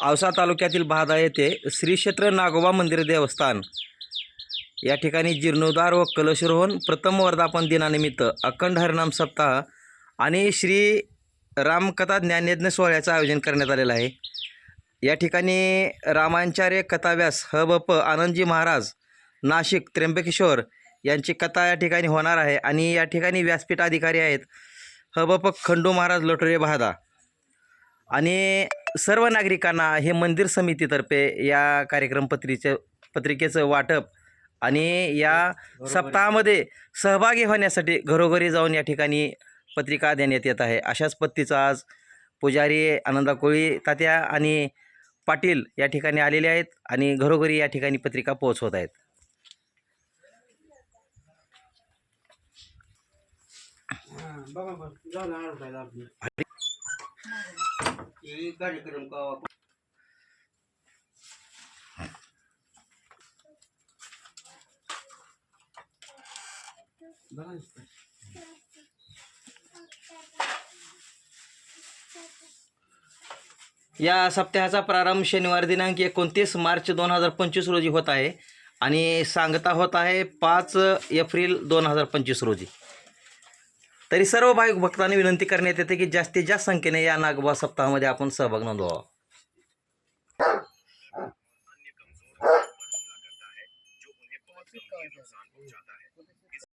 औसा तालुक्यातील बहादा येथे श्री क्षेत्र नागोबा मंदिर देवस्थान. या ठिकाणी जीर्णोद्धार व कलशरोहण प्रथम वर्धापन दिनानिमित्त अखंड हरिनाम सप्ताह आणि श्री रामकथा ज्ञानयज्ञ सोहळ्याचं आयोजन करण्यात आलेलं आहे. या ठिकाणी रामाचार्य कथाव्यास ह ब प आनंदजी महाराज नाशिक त्र्यंबकेश्वर यांची कथा या ठिकाणी होणार आहे आणि या ठिकाणी व्यासपीठ अधिकारी आहेत ह ब प खंडू महाराज लोटरे बहादा आणि सर्व नागरिकांना हे मंदिर समितीतर्फे या कार्यक्रम पत्रिकेचं पत्रिकेचं वाटप आणि या सप्ताहामध्ये सहभागी होण्यासाठी घरोघरी जाऊन या ठिकाणी पत्रिका देण्यात येत आहे. अशाच पत्तीचा आज पुजारी आनंदा कोळी तात्या आणि पाटील या ठिकाणी आलेले आहेत आणि घरोघरी या ठिकाणी पत्रिका पोहोचवत आहेत. बघा हे कार्यक्रम का या सप्ताहाचा प्रारंभ शनिवार दिनांक एकोणतीस मार्च दोन हजार पंचवीस रोजी होत आहे आणि सांगता होत आहे पाच एप्रिल दोन हजार पंचवीस रोजी. तरी सर्व भाविक भक्तांनी विनंती करण्यात येते की जास्तीत जास्त संख्येने या नागोबा सप्ताहामध्ये आपण सहभाग नोंदवा.